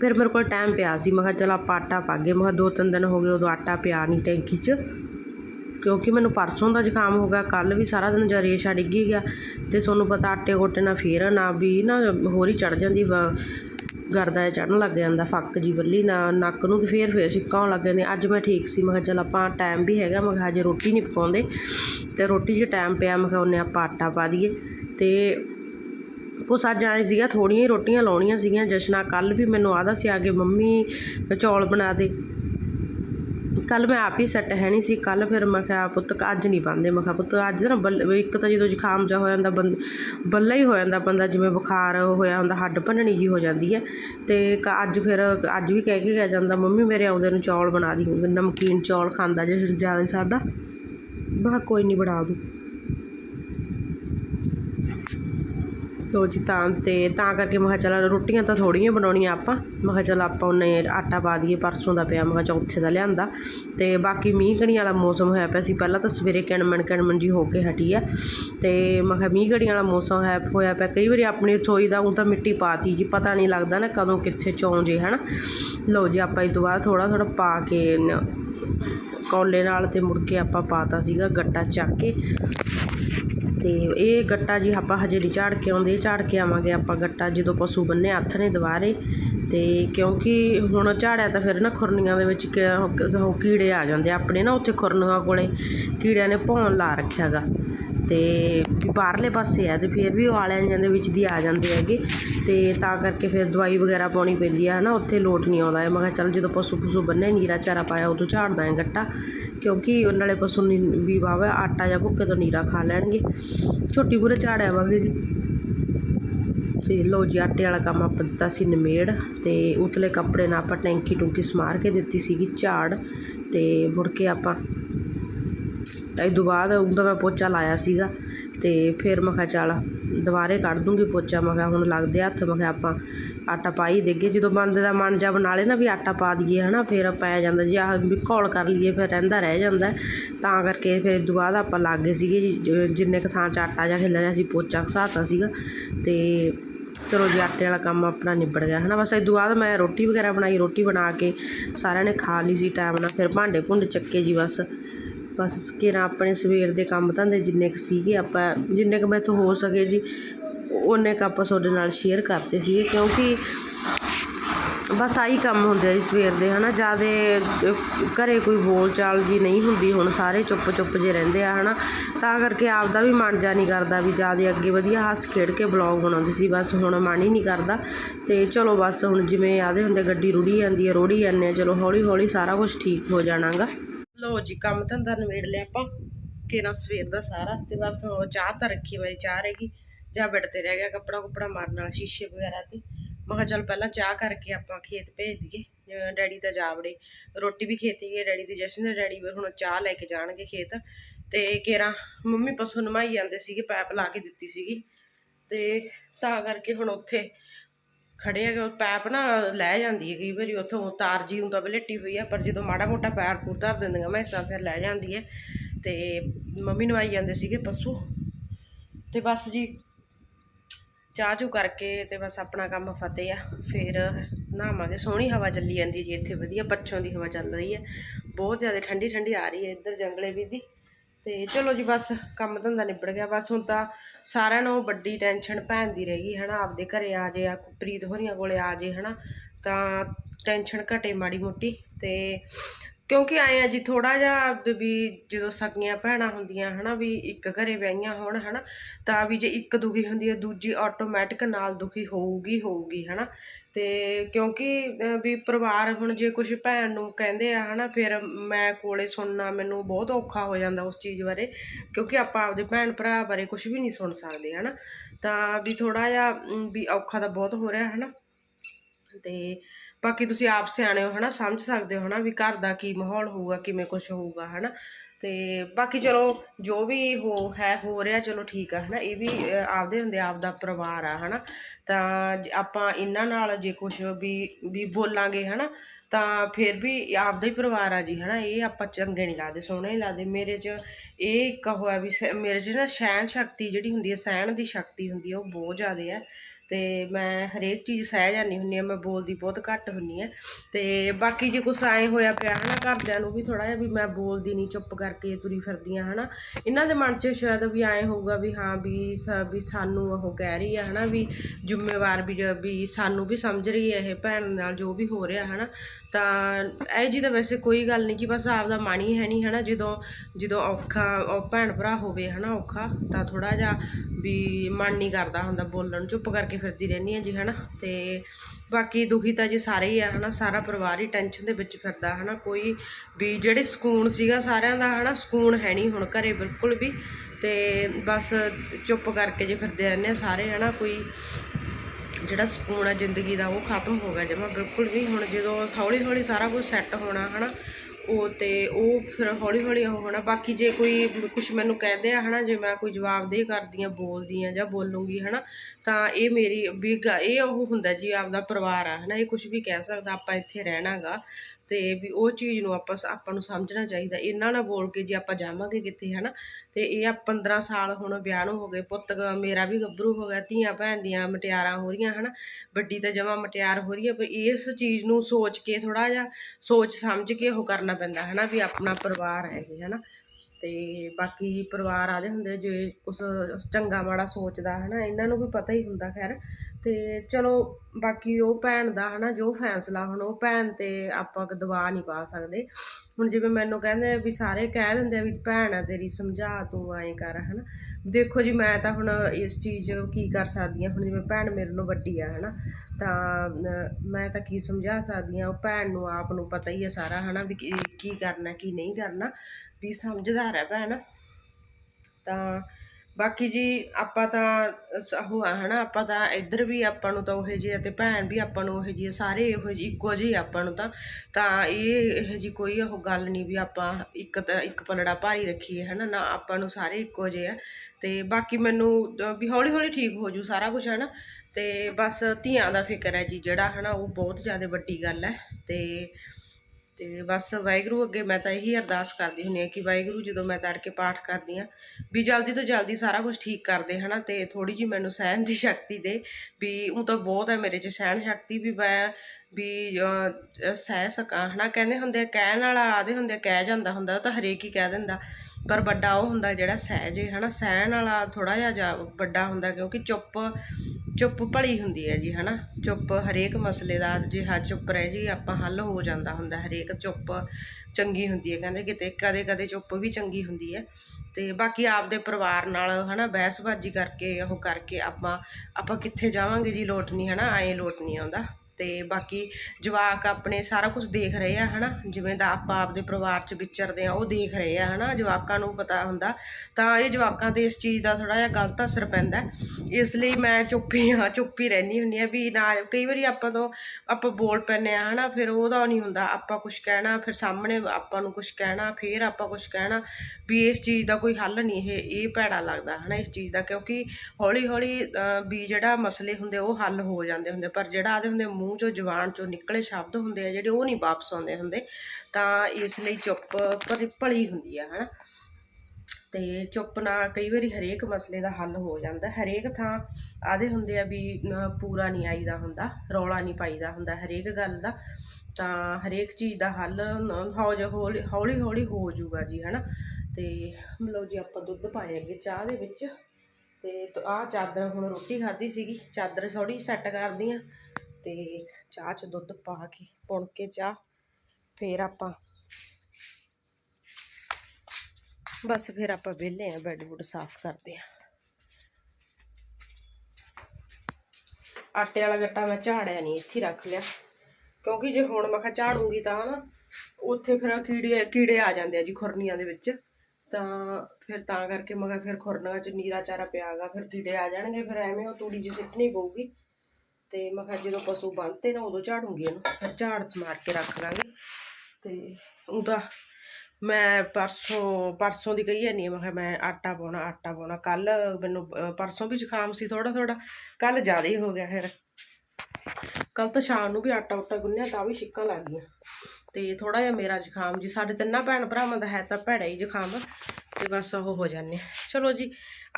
ਫਿਰ ਮੇਰੇ ਕੋਲ ਟਾਈਮ ਪਿਆ ਸੀ, ਮੈਂ ਕਿਹਾ ਚਲ ਆਪਾਂ ਆਟਾ ਪਾ ਗਏ ਮੈਂ ਕਿਹਾ ਦੋ ਤਿੰਨ ਦਿਨ ਹੋ ਗਏ, ਉਦੋਂ ਆਟਾ ਪਿਆ ਨਹੀਂ ਟੈਂਕੀ 'ਚ। ਕਿਉਂਕਿ ਮੈਨੂੰ ਪਰਸੋਂ ਦਾ ਜ਼ੁਕਾਮ ਹੋ ਗਿਆ ਕੱਲ ਵੀ ਸਾਰਾ ਦਿਨ ਜਾਂ ਰੇਸ਼ਾ ਡਿੱਗੀ ਗਿਆ। ਤੇ ਤੁਹਾਨੂੰ ਪਤਾ ਆਟੇ ਗੋਟੇ ਨਾਲ ਫੇਰ ਨਾ ਵੀ ਨਾ, ਹੋਰ ਹੀ ਚੜ ਜਾਂਦੀ ਗਰਦਾ ਜਿਹਾ ਚੜਨ ਲੱਗ ਜਾਂਦਾ, ਫੱਕ ਜੀ ਵੱਲੀ ਨਾ, ਨੱਕ ਨੂੰ ਤੇ ਫੇਰ ਫੇਰ ਛਿੱਕਾਂ ਆਉਣ ਲੱਗ ਜਾਂਦੀਆਂ ਅੱਜ ਮੈਂ ਠੀਕ ਸੀ, ਮੈਂ ਕਿਹਾ ਚੱਲ ਆਪਾਂ ਟਾਈਮ ਵੀ ਹੈਗਾ, ਮੈਂ ਕਿਹਾ ਹਜੇ ਰੋਟੀ ਨਹੀਂ ਪਕਾਉਂਦੇ। ਤੇ ਰੋਟੀ 'ਚ ਟਾਈਮ ਪਿਆ, ਮੈਂ ਕਿਹਾ ਉਹਨੇ ਆਪਾਂ ਆਟਾ ਪਾ ਦਈਏ। ਤੇ ਕੁਛ ਅੱਜ ਆਏ ਸੀਗਾ ਥੋੜੀਆਂ ਹੀ ਰੋਟੀਆਂ ਲਾਉਣੀਆਂ ਸੀਗੀਆਂ, ਜਸ਼ਨਾ ਕੱਲ ਵੀ ਮੈਨੂੰ ਆਦਾ ਸੀ ਆ ਕੇ, ਮੰਮੀ ਚੌਲ ਬਣਾ ਦੇ। ਕੱਲ ਮੈਂ ਆਪ ਹੀ ਸੈੱਟ ਹੈ ਨਹੀਂ ਸੀ ਕੱਲ ਫਿਰ ਮੈਂ ਕਿਹਾ ਪੁੱਤ ਅੱਜ ਨਹੀਂ ਪਾਉਂਦੇ। ਮੈਂ ਕਿਹਾ ਪੁੱਤ ਅੱਜ ਨਾ ਬੱਲ- ਇੱਕ ਤਾਂ ਜਦੋਂ ਜ਼ੁਕਾਮ ਜਾ ਹੋ ਜਾਂਦਾ ਬੰ ਬੱਲਾ ਹੀ ਹੋ ਜਾਂਦਾ ਬੰਦਾ, ਜਿਵੇਂ ਬੁਖਾਰ ਹੋਇਆ ਹੁੰਦਾ, ਹੱਡ ਭੰਨਣੀ ਜੀ ਹੋ ਜਾਂਦੀ ਹੈ। ਤੇ ਕ- ਅੱਜ ਫਿਰ ਅੱਜ ਵੀ ਕਹਿ ਕੇ ਗਿਆ ਜਾਂਦਾ, ਮੰਮੀ, ਮੇਰੇ ਆਉਂਦੇ ਨੂੰ ਚੌਲ ਬਣਾ ਦੀ, ਨਮਕੀਨ ਚੌਲ ਖਾਂਦਾ ਜੇ ਜ਼ਿਆਦਾ ਸਾਡਾ। ਮੈਂ ਕਿਹਾ, ਕੋਈ ਨਹੀਂ ਬਣਾ ਦੂੰ। ਲੋ ਜੀ ਤਾਂ ਤੇ ਤਾਂ ਕਰਕੇ ਮੈਂ ਕਿਹਾ ਚਲ ਰੋਟੀਆਂ ਤਾਂ ਥੋੜ੍ਹੀਆਂ ਬਣਾਉਣੀਆਂ ਆਪਾਂ। ਮੈਂ ਕਿਹਾ ਚਲ ਆਪਾਂ ਉਹਨੇ ਆਟਾ ਪਾ ਦਈਏ, ਪਰਸੋਂ ਦਾ ਪਿਆ। ਮੈਂ ਕਿਹਾ ਚੌਥੇ ਦਾ ਲਿਆਂਦਾ। ਤੇ ਬਾਕੀ ਮੀਂਹ ਕਣੀ ਵਾਲਾ ਮੌਸਮ ਹੋਇਆ ਪਿਆ ਸੀ। ਪਹਿਲਾਂ ਤਾਂ ਸਵੇਰੇ ਕਿਣਮਣ ਕਿਣਮਣ ਜੀ ਹੋ ਕੇ ਹਟੀ ਆ। ਤੇ ਮੈਂ ਕਿਹਾ ਮੀਂਹ ਕਣੀ ਵਾਲਾ ਮੌਸਮ ਹੈ ਹੋਇਆ ਪਿਆ। ਕਈ ਵਾਰੀ ਆਪਣੀ ਰਸੋਈ ਦਾ ਉਹ ਤਾਂ ਮਿੱਟੀ ਪਾਤੀ ਜੀ, ਪਤਾ ਨਹੀਂ ਲੱਗਦਾ ਨਾ ਕਦੋਂ ਕਿੱਥੇ ਚੌਂ ਜੇ, ਹਨਾ। ਲਓ ਜੀ ਆਪਾਂ ਇਹ ਤੋਂ ਬਾਅਦ ਥੋੜਾ ਥੋੜਾ ਪਾ ਕੇ ਨ- ਕੌਲੇ ਨਾਲ ਤੇ ਮੁੜ ਕੇ ਆਪਾਂ ਪਾਤਾ ਸੀਗਾ ਗੱਟਾ ਚੱਕ ਕੇ। ਤੇ ਇਹ ਗੱਟਾ ਜੀ ਆਪਾਂ ਹਜੇ ਨਹੀਂ ਝਾੜ ਕੇ ਆਉਂਦੇ ਝਾੜ ਕੇ ਆਵਾਂਗੇ ਆਪਾਂ ਗੱਟਾ ਜਦੋਂ ਪਸ਼ੂ ਬੰਨੇ ਹੱਥ ਨੇ ਦੁਬਾਰੇ। ਤੇ ਕਿਉਂਕਿ ਹੁਣ ਝਾੜਿਆ ਤਾਂ ਫਿਰ ਨਾ ਖੁਰਨੀਆਂ ਦੇ ਵਿੱਚ ਉਹ ਕੀੜੇ ਆ ਜਾਂਦੇ ਆਪਣੇ ਨਾ ਉੱਥੇ ਖੁਰਨੀਆਂ ਕੋਲੇ ਕੀੜਿਆਂ ਨੇ ਭੌਣ ਲਾ ਰੱਖਿਆਗਾ ਤੇ ਵੀ ਬਾਹਰਲੇ ਪਾਸੇ ਆ ਤੇ ਫਿਰ ਵੀ ਉਹ ਆਲਿਆਂ ਦੇ ਵਿੱਚ ਦੀ ਆ ਜਾਂਦੇ ਹੈਗੇ। ਤੇ ਤਾਂ ਕਰਕੇ ਫਿਰ ਦਵਾਈ ਵਗੈਰਾ ਪਾਉਣੀ ਪੈਂਦੀ ਆ, ਹਨਾ, ਉੱਥੇ ਲੋਟ ਨਹੀਂ ਆਉਂਦਾ। ਮੈਂ ਕਿਹਾ ਚੱਲ ਜਦੋਂ ਪਸ਼ੂ ਪਸ਼ੂ ਬੰਨੇ, ਨੀਰਾ ਚਾਰਾ ਪਾਇਆ, ਉਦੋਂ ਝਾੜਦਾ ਹੈ ਗੱਟਾ। ਕਿਉਂਕਿ ਉਹਨਾਂ ਨਾਲੇ ਪਸ਼ੂ ਨੀ ਵੀ ਵਾਵਾ ਆਟਾ ਜਾਂ ਭੁੱਕੇ ਤੋਂ ਨੀਰਾ ਖਾ ਲੈਣਗੇ। ਛੋਟੀ ਪੂਰੇ ਝਾੜ ਆਵਾਂਗੇ ਜੀ। ਤੇ ਲੋ ਜੀ, ਆਟੇ ਵਾਲਾ ਕੰਮ ਆਪਾਂ ਦਿੱਤਾ ਸੀ ਨਿਮੇੜ ਤੇ ਉਤਲੇ ਕੱਪੜੇ ਨਾਲ ਆਪਾਂ ਟੈਂਕੀ ਟੁੰਕੀ ਸਮਾਰ ਕੇ ਦਿੱਤੀ ਸੀਗੀ ਝਾੜ ਤੇ ਮੁੜ ਕੇ ਆਪਾਂ, ਇਹ ਤੋਂ ਬਾਅਦ ਉਹਦਾ ਮੈਂ ਪੋਚਾ ਲਾਇਆ ਸੀਗਾ। ਅਤੇ ਫਿਰ ਮੈਂ ਕਿਹਾ ਚੱਲ ਦੁਬਾਰੇ ਕੱਢ ਦੂੰਗੀ ਪੋਚਾ। ਮੈਂ ਕਿਹਾ ਹੁਣ ਲੱਗਦੇ ਹੱਥ ਮੈਂ ਕਿਹਾ ਆਪਾਂ ਆਟਾ ਪਾ ਹੀ ਦੇਗੇ। ਜਦੋਂ ਬੰਦੇ ਦਾ ਮਨ ਜਾ ਬਣਾ ਲੇ ਨਾ ਵੀ ਆਟਾ ਪਾ ਦਈਏ ਨਾ ਫਿਰ ਪੈ ਜਾਂਦਾ ਜੀ ਆਹ ਵੀ ਘੋਲ ਕਰ ਲਈਏ ਫਿਰ ਰਹਿੰਦਾ ਰਹਿ ਜਾਂਦਾ। ਤਾਂ ਕਰਕੇ ਫਿਰ ਇਹ ਤੋਂ ਬਾਅਦ ਆਪਾਂ ਲੱਗ ਗਏ ਸੀਗੇ ਜੀ, ਜਿੰਨੇ ਕੁ ਥਾਂ 'ਚ ਆਟਾ ਜਿਹਾ ਹਿੱਲ ਰਿਹਾ ਸੀ ਪੋਚਾ ਘਸਾਤਾ ਸੀਗਾ। ਅਤੇ ਚਲੋ ਜੀ ਆਟੇ ਵਾਲਾ ਕੰਮ ਆਪਣਾ ਨਿਬੜ ਗਿਆ ਹੈ ਨਾ ਬਸ ਇਹ ਤੋਂ ਬਾਅਦ ਮੈਂ ਰੋਟੀ ਵਗੈਰਾ ਬਣਾਈ ਰੋਟੀ ਬਣਾ ਕੇ ਸਾਰਿਆਂ ਨੇ ਖਾ ਲਈ ਸੀ ਟਾਈਮ ਨਾਲ। ਫਿਰ ਭਾਂਡੇ ਭੁੰਡੇ ਚੱਕੇ ਜੀ ਬਸ। ਬਸ ਕਿਰਾ ਆਪਣੇ ਸਵੇਰ ਦੇ ਕੰਮ ਧੰਦੇ ਜਿੰਨੇ ਕੁ ਸੀਗੇ ਆਪਾਂ, ਜਿੰਨੇ ਕੁ ਮੈਥੋਂ ਹੋ ਸਕੇ ਜੀ ਉਨੇ ਕੁ ਆਪਾਂ ਤੁਹਾਡੇ ਨਾਲ ਸ਼ੇਅਰ ਕਰਤੇ ਸੀਗੇ, ਕਿਉਂਕਿ ਬਸ ਆਹੀ ਕੰਮ ਹੁੰਦੇ ਆ ਜੀ ਸਵੇਰ ਦੇ, ਹਨਾ, ਜਿਆਦੇ ਘਰੇ ਕੋਈ ਬੋਲ ਚਾਲ ਜੀ ਨਹੀਂ ਹੁੰਦੀ, ਹੁਣ ਸਾਰੇ ਚੁੱਪ ਚੁੱਪ ਜੇ ਰਹਿੰਦੇ ਆ, ਹਨਾ, ਤਾਂ ਕਰਕੇ ਆਪਦਾ ਵੀ ਮਨ ਜਾ ਨਹੀਂ ਕਰਦਾ ਵੀ ਜਿਆਦੇ ਅੱਗੇ ਵਧੀਆ ਹੱਸ ਖੇਡ ਕੇ ਬਲੌਗ ਬਣਾਉਂਦੀ ਸੀ, ਬਸ ਹੁਣ ਮਨ ਹੀ ਨਹੀਂ ਕਰਦਾ, ਤੇ ਚਲੋ ਬਸ ਹੁਣ ਜਿਵੇਂ ਆਦੇ ਹੁੰਦੇ ਗੱਡੀ ਰੁੜੀ ਜਾਂਦੀ ਹੈ ਰੋੜੀ ਜਾਂਦੇ ਆ, ਚਲੋ ਹੌਲੀ ਹੌਲੀ ਸਾਰਾ ਕੁਝ ਠੀਕ ਹੋ ਜਾਣਾਗਾ। ਲਓ ਜੀ, ਕੰਮ ਧੰਦਾ ਨਵੇੜ ਲਿਆ ਆਪਾਂ। ਕਿਹੜਾ ਸਵੇਰ ਦਾ ਸਾਰਾ, ਤੇ ਬਸ ਚਾਹ ਤਾਂ ਰੱਖੀ ਹੋਈ, ਚਾਹ ਰਹੇਗੀ ਜਾਂ ਬੈੱਡ ਤੇ ਰਹਿ ਗਿਆ, ਕੱਪੜਾ ਕੁਪੜਾ ਮਾਰਨ ਵਾਲਾ, ਸ਼ੀਸ਼ੇ ਵਗੈਰਾ ਤੇ। ਮੈਂ ਕਿਹਾ ਚੱਲ ਪਹਿਲਾਂ ਚਾਹ ਕਰਕੇ ਆਪਾਂ ਖੇਤ ਭੇਜ ਦਈਏ ਡੈਡੀ ਤਾਂ ਜਾਵੜੇ ਰੋਟੀ ਵੀ ਖੇਤੀ ਗਏ ਡੈਡੀ ਦੀ ਜਸ਼ਨ ਦੇ ਡੈਡੀ ਵੀ ਹੁਣ ਚਾਹ ਲੈ ਕੇ ਜਾਣਗੇ ਖੇਤ। ਤੇ ਕੇਰਾ ਮੰਮੀ ਪਸ਼ੂ ਨਮਾਈ ਜਾਂਦੇ ਸੀਗੇ, ਪੈਪ ਲਾ ਕੇ ਦਿੱਤੀ ਸੀਗੀ। ਤੇ ਤਾਂ ਕਰਕੇ ਹੁਣ ਉੱਥੇ ਖੜੇ ਹੈਗੇ, ਉਹ ਪੈਪ ਨਾ ਲੈ ਜਾਂਦੀ ਹੈ ਕਈ ਵਾਰੀ, ਉੱਥੋਂ ਤਾਰ ਜੀ ਹੁੰਦਾ ਬਲੇਟੀ ਹੋਈ ਆ, ਪਰ ਜਦੋਂ ਮਾੜਾ ਮੋਟਾ ਪੈਰ ਪੂਰ ਧਰ ਦਿੰਦੀਆਂ ਮੈਂ ਇਸ ਤਰ੍ਹਾਂ ਫਿਰ ਲੈ ਜਾਂਦੀ ਹੈ। ਤੇ ਮੰਮੀ ਨੂੰ ਆਈ ਜਾਂਦੇ ਸੀਗੇ ਪਸ਼ੂ ਤੇ ਬਸ ਜੀ, ਚਾਹ ਚੂ ਕਰਕੇ ਤੇ ਬਸ ਆਪਣਾ ਕੰਮ ਫਤਿਹ ਆ। ਫਿਰ ਨਹਾਵਾਂਗੇ, ਸੋਹਣੀ ਹਵਾ ਚੱਲੀ ਜਾਂਦੀ ਜੀ ਇੱਥੇ, ਵਧੀਆ, ਪੱਛੋਂ ਦੀ ਹਵਾ ਚੱਲ ਰਹੀ ਹੈ। ਬਹੁਤ ਜ਼ਿਆਦਾ ਠੰਡੀ ਠੰਡੀ ਆ ਰਹੀ ਹੈ ਇੱਧਰ ਜੰਗਲੇ ਵੀ ਦੀ ਤੇ ਚਲੋ ਜੀ ਬਸ ਕੰਮ ਧੰਦਾ ਨਿਬੜ ਗਿਆ। ਬਸ ਹੁਣ ਤਾਂ ਸਾਰਿਆਂ ਨੂੰ ਵੱਡੀ ਟੈਨਸ਼ਨ ਭੈਣ ਦੀ ਰਹਿ ਗਈ ਹਨਾ। ਆਪਦੇ ਘਰੇ ਆ ਜੇ, ਆ ਪ੍ਰੀਤ ਹੋਰੀਆਂ ਕੋਲੇ ਆ ਜੇ ਹਨਾ। ਤਾਂ ਟੈਨਸ਼ਨ ਘਟੇ ਮਾੜੀ ਮੋਟੀ ਤੇ ਕਿਉਂਕਿ ਆਏ ਆ ਜੀ ਥੋੜਾ ਜਿਹਾ ਵੀ ਜਦੋਂ ਸਕੀਆਂ ਭੈਣਾਂ ਹੁੰਦੀਆਂ ਹਨਾ ਵੀ ਇੱਕ ਘਰੇ ਵਿਆਹੀਆਂ ਹੋਣ ਹਨਾ, ਤਾਂ ਵੀ ਜੇ ਇੱਕ ਦੁਖੀ ਹੁੰਦੀ ਹੈ, ਦੂਜੀ ਆਟੋਮੈਟਿਕ ਨਾਲ ਦੁਖੀ ਹੋਊਗੀ ਹੋਊਗੀ ਹਨਾ। ਤੇ ਕਿਉਂਕਿ ਵੀ ਪਰਿਵਾਰ ਹੁਣ ਜੇ ਕੁਝ ਭੈਣ ਨੂੰ ਕਹਿੰਦੇ ਆ ਹਨਾ, ਫਿਰ ਮੈਂ ਕੋਲੇ ਸੁਣਨਾ ਮੈਨੂੰ ਬਹੁਤ ਔਖਾ ਹੋ ਜਾਂਦਾ ਉਸ ਚੀਜ਼ ਬਾਰੇ, ਕਿਉਂਕਿ ਆਪਾਂ ਆਪਦੇ ਭੈਣ ਭਰਾ ਬਾਰੇ ਕੁਝ ਵੀ ਨਹੀਂ ਸੁਣ ਸਕਦੇ ਹਨਾ। ਤਾਂ ਵੀ ਥੋੜਾ ਜਿਹਾ ਵੀ ਔਖਾ ਤਾਂ ਬਹੁਤ ਹੋ ਰਿਹਾ ਹਨਾ। ਤੇ ਬਾਕੀ ਤੁਸੀਂ ਆਪ ਸਿਆਣੇ ਹੋ, ਹਨਾ, ਸਮਝ ਸਕਦੇ ਹੋ, ਹਨਾ, ਵੀ ਘਰ ਦਾ ਕੀ ਮਾਹੌਲ ਹੋਊਗਾ, ਕਿਵੇਂ ਕੁਝ ਹੋਊਗਾ, ਹਨਾ। ਤੇ ਬਾਕੀ ਚਲੋ, ਜੋ ਵੀ ਹੋ, ਹੈ, ਹੋ ਰਿਹਾ, ਚਲੋ ਠੀਕ ਆ, ਹਨਾ। ਇਹ ਵੀ ਆਪਦੇ ਹੁੰਦੇ ਆਪਦਾ ਪਰਿਵਾਰ ਆ, ਹਨਾ। ਤਾਂ ਆਪਾਂ ਇਹਨਾਂ ਨਾਲ ਜੇ ਕੁਝ ਵੀ ਵੀ ਬੋਲਾਂਗੇ, ਹਨਾ, ਤਾਂ ਫਿਰ ਵੀ ਆਪਦਾ ਹੀ ਪਰਿਵਾਰ ਆ ਜੀ, ਹਨਾ। ਇਹ ਆਪਾਂ ਚੰਗੇ ਨਹੀਂ ਲੱਗਦੇ, ਸੋਹਣੇ ਨਹੀਂ ਲੱਗਦੇ। ਮੇਰੇ 'ਚ ਇਹ ਇੱਕ ਹੋਇਆ ਵੀ ਸ- ਮੇਰੇ 'ਚ ਨਾ ਸਹਿਣ ਸ਼ਕਤੀ ਜਿਹੜੀ ਹੁੰਦੀ ਹੈ, ਸਹਿਣ ਦੀ ਸ਼ਕਤੀ ਹੁੰਦੀ ਹੈ, ਉਹ ਬਹੁਤ ਜ਼ਿਆਦਾ ਹੈ। ਤੇ ਮੈਂ ਹਰੇਕ ਚੀਜ਼ ਸਹਿ ਜਾਂਦੀ ਹੁੰਦੀ ਆ ਮੈਂ ਬੋਲਦੀ ਬਹੁਤ ਘੱਟ ਹੁੰਦੀ ਆ ਤੇ ਬਾਕੀ ਜੇ ਕੁਛ ਐਂ ਹੋਇਆ ਪਿਆ ਹਨਾ, ਘਰਦਿਆਂ ਨੂੰ ਵੀ ਥੋੜਾ ਜਿਹਾ ਵੀ ਮੈਂ ਬੋਲਦੀ ਨਹੀਂ ਚੁੱਪ ਕਰਕੇ ਤੁਰੀ ਫਿਰਦੀ ਆ ਹਨਾ। ਇਹਨਾਂ ਦੇ ਮਨ 'ਚ ਸ਼ਾਇਦ ਵੀ ਐਂ ਹੋਊਗਾ ਵੀ ਹਾਂ ਵੀ ਸ- ਵੀ ਸਾਨੂੰ ਉਹ ਕਹਿ ਰਹੀ ਆ ਹਨਾ ਵੀ ਜ਼ਿੰਮੇਵਾਰ ਵੀ ਵੀ ਸਾਨੂੰ ਵੀ ਸਮਝ ਰਹੀ ਹੈ ਇਹ ਭੈਣ ਨਾਲ ਜੋ ਵੀ ਹੋ ਰਿਹਾ ਹਨਾ। ਤਾਂ ਇਹ ਜੀ ਤਾਂ ਵੈਸੇ ਕੋਈ ਗੱਲ ਨਹੀਂ ਕਿ ਬਸ ਆਪਦਾ ਮਨ ਹੀ ਹੈ ਨਹੀਂ ਹਨਾ, ਜਦੋਂ ਜਦੋਂ ਔਖਾ ਭੈਣ ਭਰਾ ਹੋਵੇ ਹਨਾ ਔਖਾ, ਤਾਂ ਥੋੜਾ ਜਿਹਾ ਵੀ ਮਨ ਨਹੀਂ ਕਰਦਾ ਹੁੰਦਾ ਬੋਲਣ, ਚੁੱਪ ਕਰਕੇ ਫਿਰਦੀ ਰਹਿੰਦੀ ਹਾਂ ਜੀ, ਹਨਾ? ਤੇ ਬਾਕੀ ਦੁਖੀ ਤਾਂ ਜੀ ਸਾਰੇ ਹੀ ਆ, ਹਨਾ? ਸਾਰਾ ਪਰਿਵਾਰ ਹੀ ਟੈਨਸ਼ਨ ਦੇ ਵਿੱਚ ਫਿਰਦਾ, ਹਨਾ? ਕੋਈ ਵੀ ਜਿਹੜੇ ਸਕੂਨ ਸੀਗਾ ਸਾਰਿਆਂ ਦਾ, ਹਨਾ? ਸਕੂਨ ਹੈ ਨਹੀਂ ਹੁਣ ਘਰੇ ਬਿਲਕੁਲ ਵੀ। ਤੇ ਬਸ ਚੁੱਪ ਕਰਕੇ ਜੇ ਫਿਰਦੇ ਰਹਿੰਦੇ ਆ ਸਾਰੇ, ਹਨਾ? ਕੋਈ ਜਿਹੜਾ ਸਕੂਨ ਆ ਜ਼ਿੰਦਗੀ ਦਾ, ਉਹ ਖਤਮ ਹੋ ਗਿਆ ਜਮਾ ਬਿਲਕੁਲ ਵੀ। ਹੁਣ ਜਦੋਂ ਹੌਲੀ ਹੌਲੀ ਸਾਰਾ ਕੁਝ ਸੈੱਟ ਹੋਣਾ, ਹਨਾ? ਉਹ ਤੇ ਉਹ ਫਿਰ ਹੌਲੀ ਹੌਲੀ ਉਹ ਹੋਣਾ। ਬਾਕੀ ਜੇ ਕੋਈ ਕੁਝ ਮੈਨੂੰ ਕਹਿੰਦੇ ਆ ਹਨਾ, ਜੇ ਮੈਂ ਕੋਈ ਜਵਾਬਦੇਹ ਕਰਦੀ ਆ, ਬੋਲਦੀ ਆ ਜਾਂ ਬੋਲੂੰਗੀ ਹਨਾ, ਤਾਂ ਇਹ ਮੇਰੀ ਵੀ ਇਹ ਉਹ ਹੁੰਦਾ ਜੀ ਆਪਦਾ ਪਰਿਵਾਰ ਆ ਹਨਾ, ਇਹ ਕੁਝ ਵੀ ਕਹਿ ਸਕਦਾ, ਆਪਾਂ ਇੱਥੇ ਰਹਿਣਾਗਾ। ਤੇ ਵੀ ਉਹ ਚੀਜ਼ ਨੂੰ ਆਪਾਂ ਆਪਾਂ ਨੂੰ ਸਮਝਣਾ ਚਾਹੀਦਾ। ਇਹਨਾਂ ਨਾਲ ਬੋਲ ਕੇ ਜੇ ਆਪਾਂ ਜਾਵਾਂਗੇ ਕਿੱਥੇ, ਹਨਾ? ਤੇ ਇਹ ਆ 15 ਸਾਲ ਹੁਣ ਵਿਆਹ ਨੂੰ ਹੋ ਗਏ। ਪੁੱਤ ਮੇਰਾ ਵੀ ਗੱਭਰੂ ਹੋ ਗਿਆ, ਧੀਆਂ ਭੈਣ ਦੀਆਂ ਮਟਿਆਰਾਂ ਹੋ ਰਹੀਆਂ, ਹਨਾ? ਵੱਡੀ ਤਾਂ ਜਮਾ ਮਟਿਆਰ ਹੋ ਰਹੀ ਹੈ ਪਰ ਇਸ ਚੀਜ਼ ਨੂੰ ਸੋਚ ਕੇ ਥੋੜਾ ਜਿਹਾ ਸੋਚ ਸਮਝ ਕੇ ਉਹ ਕਰਨਾ ਪੈਂਦਾ, ਹਨਾ? ਵੀ ਆਪਣਾ ਪਰਿਵਾਰ ਹੈ ਇਹ, ਹਨਾ? ਤੇ ਬਾਕੀ ਪਰਿਵਾਰ ਆਦੇ ਹੁੰਦੇ ਜੇ ਕੁਛ ਚੰਗਾ ਮਾੜਾ ਸੋਚਦਾ, ਹਨਾ, ਇਹਨਾਂ ਨੂੰ ਵੀ ਪਤਾ ਹੀ ਹੁੰਦਾ, ਖੈਰ। ਤੇ ਚਲੋ, ਬਾਕੀ ਉਹ ਭੈਣ ਦਾ, ਹਨਾ, ਜੋ ਫੈਸਲਾ, ਹੁਣ ਉਹ ਭੈਣ ਤੇ ਆਪਾਂ ਕ ਦਬਾ ਨਹੀਂ ਪਾ ਸਕਦੇ। ਹੁਣ ਜਿਵੇਂ ਮੈਨੂੰ ਕਹਿੰਦੇ ਵੀ ਸਾਰੇ ਕਹਿ ਦਿੰਦੇ ਆ ਵੀ ਭੈਣ ਆ, ਤੇਰੀ ਸਮਝਾ, ਤੂੰ ਐਂ ਕਰ, ਹਨਾ। ਦੇਖੋ ਜੀ, ਮੈਂ ਤਾਂ ਹੁਣ ਇਸ ਚੀਜ਼ ਕੀ ਕਰ ਸਕਦੀ ਹਾਂ, ਹੁਣ ਜਿਵੇਂ ਭੈਣ ਮੇਰੇ ਨੂੰ ਵੱਡੀ ਆ, ਹਨਾ, ਤਾਂ ਮੈਂ ਤਾਂ ਕੀ ਸਮਝਾ ਸਕਦੀ ਹਾਂ, ਉਹ ਭੈਣ ਨੂੰ ਆਪ ਨੂੰ ਪਤਾ ਹੀ ਹੈ ਸਾਰਾ, ਹਨਾ, ਵੀ ਕੀ ਕਰਨਾ, ਕੀ ਨਹੀਂ ਕਰਨਾ। ਵੀ ਸਮਝਦਾਰ ਹੈ ਭੈਣ। ਤਾਂ ਬਾਕੀ ਜੀ ਆਪਾਂ ਤਾਂ ਉਹ ਆ ਹਨਾ ਆਪਾਂ ਤਾਂ ਇੱਧਰ ਵੀ ਆਪਾਂ ਨੂੰ ਤਾਂ ਉਹੇ ਜਿਹੇ ਆ ਤੇ ਭੈਣ ਵੀ ਆਪਾਂ ਨੂੰ ਉਹੇ ਜਿਹੀ ਆ, ਸਾਰੇ ਇਹੋ ਜਿਹੇ ਇੱਕੋ ਜਿਹੇ ਆਪਾਂ ਨੂੰ ਤਾਂ ਤਾਂ ਇਹ ਇਹੋ ਜਿਹੀ ਕੋਈ ਉਹ ਗੱਲ ਨਹੀਂ ਵੀ ਆਪਾਂ ਇੱਕ ਤਾਂ ਇੱਕ ਪਲੜਾ ਭਾਰੀ ਰੱਖੀਏ ਹਨਾ ਨਾ ਆਪਾਂ ਨੂੰ ਸਾਰੇ ਇੱਕੋ ਜਿਹੇ ਆ। ਤੇ ਬਾਕੀ ਮੈਨੂੰ ਵੀ ਹੌਲੀ ਹੌਲੀ ਠੀਕ ਹੋ ਜੂ ਸਾਰਾ ਕੁਝ ਹਨਾ ਤੇ ਬਸ ਧੀਆਂ ਦਾ ਫਿਕਰ ਹੈ ਜੀ ਜਿਹੜਾ ਹਨਾ ਉਹ ਬਹੁਤ ਜ਼ਿਆਦਾ ਵੱਡੀ ਗੱਲ ਹੈ। ਤੇ ਤੇ ਬਸ ਵਾਹਿਗੁਰੂ ਅੱਗੇ ਮੈਂ ਤਾਂ ਇਹੀ ਅਰਦਾਸ ਕਰਦੀ ਹੁੰਦੀ ਹਾਂ ਕਿ ਵਾਹਿਗੁਰੂ ਜਦੋਂ ਮੈਂ ਤੜਕੇ ਪਾਠ ਕਰਦੀ ਹਾਂ ਵੀ ਜਲਦੀ ਤੋਂ ਜਲਦੀ ਸਾਰਾ ਕੁਝ ਠੀਕ ਕਰ ਦੇ ਹਨਾ? ਤੇ ਥੋੜੀ ਜੀ ਮੈਨੂੰ ਸਹਿਣ ਦੀ ਸ਼ਕਤੀ ਦੇ ਵੀ ਉਹ ਤਾਂ ਬਹੁਤ ਹੈ ਮੇਰੇ 'ਚ ਸਹਿਣ ਸ਼ਕਤੀ ਵੀ ਮੈਂ ਵੀ ਸਹਿ ਸਕਾਂ ਹਨਾ? ਕਹਿੰਦੇ ਹੁੰਦੇ ਆ, ਕਹਿਣ ਵਾਲਾ ਆਦੇ ਹੁੰਦੇ ਆ, ਕਹਿ ਜਾਂਦਾ ਹੁੰਦਾ ਤਾਂ ਹਰੇਕ ਹੀ ਕਹਿ ਦਿੰਦਾ। ਪਰ ਵੱਡਾ ਉਹ ਹੁੰਦਾ ਜਿਹੜਾ ਸਹਿ ਜੇ ਹਨਾ? ਸਹਿਣ ਵਾਲਾ ਥੋੜਾ ਜਿਹਾ ਜਾ- ਵੱਡਾ ਹੁੰਦਾ ਕਿਉਂਕਿ ਚੁੱਪ ਚੁੱਪ ਭਲੀ ਹੁੰਦੀ ਹੈ ਜੀ, ਹਨਾ? ਚੁੱਪ ਹਰੇਕ ਮਸਲੇ ਦਾ ਜੇ ਹਾਂ ਚੁੱਪ ਰਹਿ ਜੀ ਆਪਾਂ ਹੱਲ ਹੋ ਜਾਂਦਾ ਹੁੰਦਾ। ਹਰੇਕ ਚੁੱਪ ਚੰਗੀ ਹੁੰਦੀ ਹੈ। ਕਹਿੰਦੇ ਕਿਤੇ ਕਦੇ ਕਦੇ ਚੁੱਪ ਵੀ ਚੰਗੀ ਹੁੰਦੀ ਹੈ। ਤੇ ਬਾਕੀ ਆਪਦੇ ਪਰਿਵਾਰ ਨਾਲ, ਹਨਾ, ਬਹਿਸਬਾਜ਼ੀ ਕਰਕੇ, ਉਹ ਕਰਕੇ ਆਪਾਂ ਆਪਾਂ ਕਿੱਥੇ ਜਾਵਾਂਗੇ ਜੀ? ਲੋਟ ਨਹੀਂ, ਹਨਾ? ਐਂ ਲੋਟ ਨਹੀਂ ਆਉਂਦਾ। ਤੇ ਬਾਕੀ ਜਵਾਕ ਆਪਣੇ ਸਾਰਾ ਕੁਝ ਦੇਖ ਰਹੇ ਆ, ਹਨਾ? ਜਿਵੇਂ ਦਾ ਆਪਾਂ ਆਪਦੇ ਪਰਿਵਾਰ 'ਚ ਵਿਚਰਦੇ ਆ, ਉਹ ਦੇਖ ਰਹੇ ਆ, ਹਨਾ? ਜਵਾਕਾਂ ਨੂੰ ਪਤਾ ਹੁੰਦਾ। ਤਾਂ ਇਹ ਜਵਾਕਾਂ ਤੇ ਇਸ ਚੀਜ਼ ਦਾ ਥੋੜਾ ਜਿਹਾ ਗਲਤ ਅਸਰ ਪੈਂਦਾ ਇਸ ਲਈ ਮੈਂ ਚੁੱਪ ਹੀ ਹਾਂ ਚੁੱਪ ਹੀ ਰਹਿੰਦੀ ਹੁੰਦੀ ਆ ਵੀ ਨਾ, ਕਈ ਵਾਰੀ ਆਪਾਂ ਤੋਂ ਆਪਾਂ ਬੋਲ ਪੈਂਦੇ ਆ ਹਨਾ? ਫਿਰ ਉਹਦਾ ਨਹੀਂ ਹੁੰਦਾ, ਆਪਾਂ ਕੁਝ ਕਹਿਣਾ, ਫਿਰ ਸਾਹਮਣੇ ਆਪਾਂ ਨੂੰ ਕੁਝ ਕਹਿਣਾ, ਫਿਰ ਆਪਾਂ ਕੁਝ ਕਹਿਣਾ, ਵੀ ਇਸ ਚੀਜ਼ ਦਾ ਕੋਈ ਹੱਲ ਨਹੀਂ, ਇਹ ਇਹ ਭੈੜਾ ਲੱਗਦਾ, ਹਨਾ? ਇਸ ਚੀਜ਼ ਦਾ, ਕਿਉਂਕਿ ਹੌਲੀ ਹੌਲੀ ਵੀ ਜਿਹੜਾ ਮਸਲੇ ਹੁੰਦੇ ਉਹ ਹੱਲ ਹੋ ਜਾਂਦੇ ਹੁੰਦੇ ਪਰ ਜਿਹੜਾ ਆਦੇ ਹੁੰਦੇ ਮੂੰਹ ਚੋਂ ਜ਼ੁਬਾਨ ਚੋਂ ਨਿਕਲੇ ਸ਼ਬਦ ਹੁੰਦੇ ਆ ਜਿਹੜੇ ਉਹ ਨਹੀਂ ਵਾਪਸ ਆਉਂਦੇ ਹੁੰਦੇ, ਤਾਂ ਇਸ ਲਈ ਚੁੱਪ ਭਲੀ- ਭਲੀ ਹੁੰਦੀ ਆ, ਹਨਾ। ਤੇ ਚੁੱਪ ਨਾ ਕਈ ਵਾਰੀ ਹਰੇਕ ਮਸਲੇ ਦਾ ਹੱਲ ਹੋ ਜਾਂਦਾ। ਹਰੇਕ ਥਾਂ ਆਦੇ ਹੁੰਦੇ ਆ ਵੀ ਪੂਰਾ ਨਹੀਂ ਆਈਦਾ ਹੁੰਦਾ, ਰੌਲਾ ਨਹੀਂ ਪਾਈਦਾ ਹੁੰਦਾ ਹਰੇਕ ਗੱਲ ਦਾ। ਤਾਂ ਹਰੇਕ ਚੀਜ਼ ਦਾ ਹੱਲ ਹੌਲੀ ਹੌਲੀ ਹੌਲੀ ਹੋ ਜਾਊਗਾ ਜੀ, ਹਨਾ। ਤੇ ਲਓ ਜੀ ਆਪਾਂ ਦੁੱਧ ਪਾਏ ਅੱਗੇ ਚਾਹ ਦੇ ਵਿੱਚ। ਤੇ ਆਹ ਚਾਦਰ ਹੁਣ ਰੋਟੀ ਖਾਧੀ ਸੀਗੀ। ਚਾਦਰ ਥੋੜੀ ਸੈੱਟ ਕਰਦੀ ਆ। ਤੇ ਚਾਹ ਚ ਦੁੱਧ ਪਾ ਕੇ, ਪੁਣ ਕੇ ਚਾਹ, ਫਿਰ ਆਪਾਂ ਬਸ ਫਿਰ ਆਪਾਂ ਵਿਹਲੇ ਆ, ਬੈੱਡ ਬੁੱਡ ਸਾਫ਼ ਕਰਦੇ ਆ। ਆਟੇ ਵਾਲਾ ਗੱਟਾ ਮੈਂ ਝਾੜਿਆ ਨਹੀਂ ਇੱਥੇ ਰੱਖ ਲਿਆ। ਕਿਉਂਕਿ ਜੇ ਹੁਣ ਮੈਂ ਕਿਹਾ ਝਾੜੂਗੀ ਤਾਂ ਨਾ ਉੱਥੇ ਫਿਰ ਕੀੜੇ ਕੀੜੇ ਆ ਜਾਂਦੇ ਆ ਜੀ ਖੁਰਨੀਆਂ ਦੇ ਵਿੱਚ। ਤਾਂ ਫਿਰ ਤਾਂ ਕਰਕੇ ਮੈਂ ਕਿਹਾ ਫਿਰ ਖੁਰਨੀਆਂ 'ਚ ਨੀਰਾ ਚਾਰਾ ਪਿਆਗਾ ਫਿਰ ਕੀੜੇ ਆ ਜਾਣਗੇ, ਫਿਰ ਐਵੇਂ ਉਹ ਤੂੜੀ ਜਿਹੀ ਸਿੱਟਣੀ ਪਊਗੀ। ਤੇ ਮੈਂ ਕਿਹਾ ਜਦੋਂ ਪਸ਼ੂ ਬੰਨਤੇ ਨਾ ਉਦੋਂ ਝਾੜੂੰਗੀ ਇਹਨੂੰ। ਫਿਰ ਝਾੜ ਸਮਾਰ ਕੇ ਰੱਖ ਲਾਂਗੇ। ਤੇ ਉਹਦਾ ਮੈਂ ਪਰਸੋਂ ਪਰਸੋਂ ਦੀ ਕਹੀ ਨਹੀਂ ਮੈਂ ਕਿਹਾ ਮੈਂ ਆਟਾ ਪਾਉਣਾ ਆਟਾ ਪਾਉਣਾ। ਕੱਲ ਮੈਨੂੰ ਪਰਸੋਂ ਵੀ ਜ਼ੁਕਾਮ ਸੀ ਥੋੜਾ ਥੋੜਾ ਕੱਲ ਜ਼ਿਆਦਾ ਹੀ ਹੋ ਗਿਆ ਫਿਰ। ਕੱਲ ਤਾਂ ਸ਼ਾਮ ਨੂੰ ਵੀ ਆਟਾ ਉਟਾ ਗੁੰਨਿਆ, ਤਾਂ ਵੀ ਛਿੱਕਾਂ ਲੱਗ ਗਈਆਂ। ਤੇ ਥੋੜਾ ਜਿਹਾ ਮੇਰਾ ਜ਼ੁਕਾਮ ਜੀ, ਸਾਡੇ ਤਿੰਨਾਂ ਭੈਣ ਭਰਾਵਾਂ ਦਾ ਹੈ ਤਾਂ ਭੈੜਾ ਹੀ ਜ਼ੁਕਾਮ। ਤੇ ਬਸ ਉਹ ਹੋ ਜਾਂਦੇ ਆ। ਚਲੋ ਜੀ,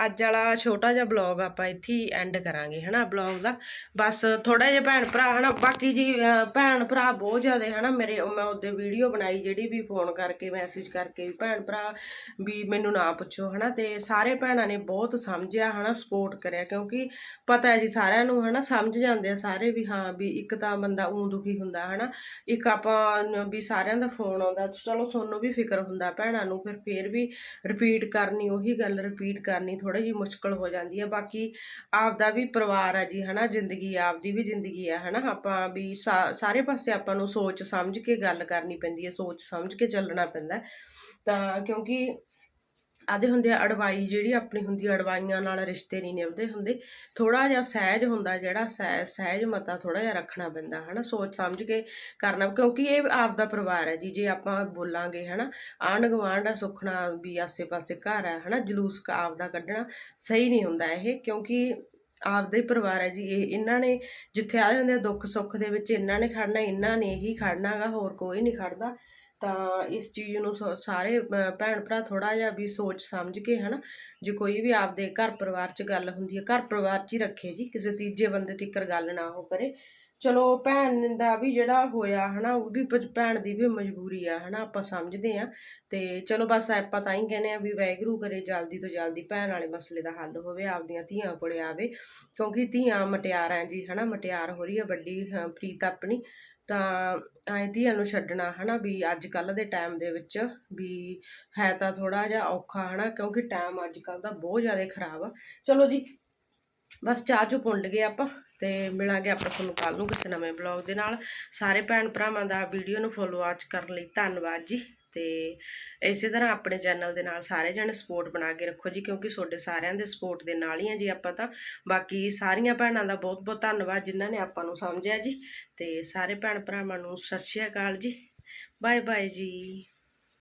ਅੱਜ ਵਾਲਾ ਛੋਟਾ ਜਿਹਾ ਬਲੌਗ ਆਪਾਂ ਇੱਥੇ ਹੀ ਐਂਡ ਕਰਾਂਗੇ, ਹਨਾ ਬਲੌਗ ਦਾ ਬਸ ਥੋੜਾ ਜਿਹਾ ਭੈਣ ਭਰਾ, ਹਨਾ, ਬਾਕੀ ਜੀ ਭੈਣ ਭਰਾ ਬਹੁਤ ਜ਼ਿਆਦੇ, ਹਨਾ, ਮੇਰੇ ਮੈਂ ਉਹਦੇ ਵੀਡੀਓ ਬਣਾਈ, ਜਿਹੜੀ ਵੀ ਫੋਨ ਕਰਕੇ ਮੈਸੇਜ ਕਰਕੇ ਵੀ ਭੈਣ ਭਰਾ ਵੀ ਮੈਨੂੰ ਨਾ ਪੁੱਛੋ, ਹਨਾ, ਤੇ ਸਾਰੇ ਭੈਣਾਂ ਨੇ ਬਹੁਤ ਸਮਝਿਆ, ਹਨਾ ਸਪੋਰਟ ਕਰਿਆ, ਕਿਉਂਕਿ ਪਤਾ ਹੈ ਜੀ, ਸਾਰਿਆਂ ਨੂੰ, ਹਨਾ, ਸਮਝ ਜਾਂਦੇ ਆ ਸਾਰੇ ਵੀ, ਹਾਂ, ਵੀ ਇੱਕ ਤਾਂ ਬੰਦਾ ਉਂ ਦੁਖੀ ਹੁੰਦਾ, ਹਨਾ, ਇੱਕ ਆਪਾਂ, ਵੀ ਸਾਰਿਆਂ ਦਾ ਫੋਨ ਆਉਂਦਾ, ਚਲੋ, ਤੁਹਾਨੂੰ ਵੀ ਫਿਕਰ ਹੁੰਦਾ, ਭੈਣਾਂ ਨੂੰ, ਫਿਰ ਫੇਰ ਵੀ ਰਿਪੀਟ ਕਰਨੀ, ਉਹੀ ਗੱਲ ਰਿਪੀਟ ਕਰਨੀ ਥੋੜੀ ਜਿਹੀ ਮੁਸ਼ਕਲ ਹੋ ਜਾਂਦੀ ਹੈ। ਬਾਕੀ ਆਪਦਾ ਵੀ ਪਰਿਵਾਰ ਆ ਜੀ, ਹਨਾ, ਜ਼ਿੰਦਗੀ ਆਪਦੀ ਵੀ ਜ਼ਿੰਦਗੀ ਆ, ਹਨਾ। ਆਪਾਂ ਵੀ ਸਾ- ਸਾਰੇ ਪਾਸੇ ਆਪਾਂ ਨੂੰ ਸੋਚ ਸਮਝ ਕੇ ਗੱਲ ਕਰਨੀ ਪੈਂਦੀ ਹੈ, ਸੋਚ ਸਮਝ ਕੇ ਚੱਲਣਾ ਪੈਂਦਾ ਤਾਂ ਕਿਉਂਕਿ ਆਦੇ ਹੁੰਦੇ ਆ ਅੜਵਾਈ, ਜਿਹੜੀ ਆਪਣੀ ਹੁੰਦੀ ਆ ਅੜਵਾਈਆਂ ਨਾਲ ਰਿਸ਼ਤੇ ਨਹੀਂ ਨਿਭਦੇ ਹੁੰਦੇ। ਥੋੜਾ ਜਿਹਾ ਸਹਿਜ ਹੁੰਦਾ ਜਿਹੜਾ ਸਹਿ- ਸਹਿਜ ਮਤਾ ਥੋੜਾ ਜਿਹਾ ਰੱਖਣਾ ਪੈਂਦਾ, ਹਨਾ? ਸੋਚ ਸਮਝ ਕੇ ਕਰਨਾ, ਕਿਉਂਕਿ ਇਹ ਆਪਦਾ ਪਰਿਵਾਰ ਹੈ ਜੀ, ਜੇ ਆਪਾਂ ਬੋਲਾਂਗੇ, ਹਨਾ? ਆਂਢ ਗੁਆਂਢ ਆ, ਸੁਖਣਾ ਵੀ ਆਸੇ ਪਾਸੇ ਘਰ ਹੈ ਹਨਾ? ਜਲੂਸ ਕ- ਆਪਦਾ ਕੱਢਣਾ ਸਹੀ ਨਹੀਂ ਹੁੰਦਾ ਇਹ, ਕਿਉਂਕਿ ਆਪਦਾ ਹੀ ਪਰਿਵਾਰ ਹੈ ਜੀ, ਇਹ ਇਹਨਾਂ ਨੇ ਜਿੱਥੇ ਆਏ ਹੁੰਦੇ ਆ ਦੁੱਖ ਸੁੱਖ ਦੇ ਵਿੱਚ ਇਹਨਾਂ ਨੇ ਖੜਨਾ ਇਹਨਾਂ ਨੇ ਹੀ ਖੜਨਾਗਾ ਹੋਰ ਕੋਈ ਨਹੀਂ ਖੜਦਾ ਤਾਂ ਇਸ ਚੀਜ਼ ਨੂੰ ਸ- ਸਾਰੇ ਭੈਣ ਭਰਾ ਥੋੜਾ ਜਿਹਾ ਵੀ ਸੋਚ ਸਮਝ ਕੇ ਹਨਾ ਜੇ ਕੋਈ ਵੀ ਆਪਦੇ ਘਰ ਪਰਿਵਾਰ 'ਚ ਗੱਲ ਹੁੰਦੀ ਹੈ ਘਰ ਪਰਿਵਾਰ 'ਚ ਹੀ ਰੱਖੇ ਜੀ ਕਿਸੇ ਤੀਜੇ ਬੰਦੇ ਤੀਕਰ ਗੱਲ ਨਾ ਹੋ ਕਰੇ। ਚਲੋ ਭੈਣ ਦਾ ਵੀ ਜਿਹੜਾ ਹੋਇਆ ਹਨਾ ਉਹ ਵੀ ਭੈਣ ਦੀ ਵੀ ਮਜਬੂਰੀ ਆ ਹਨਾ ਆਪਾਂ ਸਮਝਦੇ ਆ ਤੇ ਚਲੋ ਬਸ ਆਪਾਂ ਤਾਂ ਹੀ ਕਹਿੰਦੇ ਆ ਵੀ ਵਾਹਿਗੁਰੂ ਕਰੇ ਜਲਦੀ ਤੋਂ ਜਲਦੀ ਭੈਣ ਵਾਲੇ ਮਸਲੇ ਦਾ ਹੱਲ ਹੋਵੇ ਆਪਦੀਆਂ ਧੀਆਂ ਕੋਲੇ ਆਵੇ ਕਿਉਂਕਿ ਧੀਆਂ ਮਟਿਆਰਾਂ ਜੀ ਹਨਾ ਮਟਿਆਰ ਹੋ ਰਹੀ ਹੈ ਵੱਡੀ ਅਹ, ਪ੍ਰੀਤ ਆਪਣੀ। ਤਾਂ ਐਂ ਧੀਆਂ ਨੂੰ ਛੱਡਣਾ ਹਨਾ ਵੀ ਅੱਜ ਕੱਲ ਦੇ ਟਾਈਮ ਦੇ ਵਿੱਚ ਵੀ ਹੈ ਤਾਂ ਥੋੜਾ ਜਿਹਾ ਔਖਾ ਹਨਾ ਕਿਉਂਕਿ ਟਾਈਮ ਅੱਜ ਕੱਲ ਦਾ ਬਹੁਤ ਜ਼ਿਆਦਾ ਖਰਾਬ ਆ। ਚਲੋ ਜੀ, ਬਸ ਚਾਹ ਚੁ ਪੁੰਡ ਗਏ ਆਪਾਂ ਤੇ ਮਿਲਾਂਗੇ ਆਪਾਂ ਤੁਹਾਨੂੰ ਕੱਲ ਨੂੰ ਕਿਸੇ ਨਵੇਂ ਬਲੌਗ ਦੇ ਨਾਲ। ਸਾਰੇ ਭੈਣ ਭਰਾਵਾਂ ਦਾ ਵੀਡੀਓ ਨੂੰ ਫੋਲੋ ਆਚ ਕਰਨ ਲਈ ਧੰਨਵਾਦ ਜੀ। ਤੇ ਇਸੇ ਤਰ੍ਹਾਂ ਆਪਣੇ ਚੈਨਲ ਦੇ ਨਾਲ ਸਾਰੇ ਜਣੇ ਸਪੋਰਟ ਬਣਾ ਕੇ ਰੱਖੋ ਜੀ, ਕਿਉਂਕਿ ਤੁਹਾਡੇ ਸਾਰਿਆਂ ਦੇ ਸਪੋਰਟ ਦੇ ਨਾਲ ਹੀ ਆ ਜੀ ਆਪਾਂ ਤਾਂ। ਬਾਕੀ ਸਾਰੀਆਂ ਭੈਣਾਂ ਦਾ ਬਹੁਤ ਬਹੁਤ ਧੰਨਵਾਦ ਜਿਨ੍ਹਾਂ ਨੇ ਆਪਾਂ ਨੂੰ ਸਮਝਿਆ ਜੀ। ਤੇ ਸਾਰੇ ਭੈਣ ਭਰਾਵਾਂ ਨੂੰ ਸਤਿ ਸ਼੍ਰੀ ਅਕਾਲ ਜੀ। ਬਾਏ ਬਾਏ ਜੀ।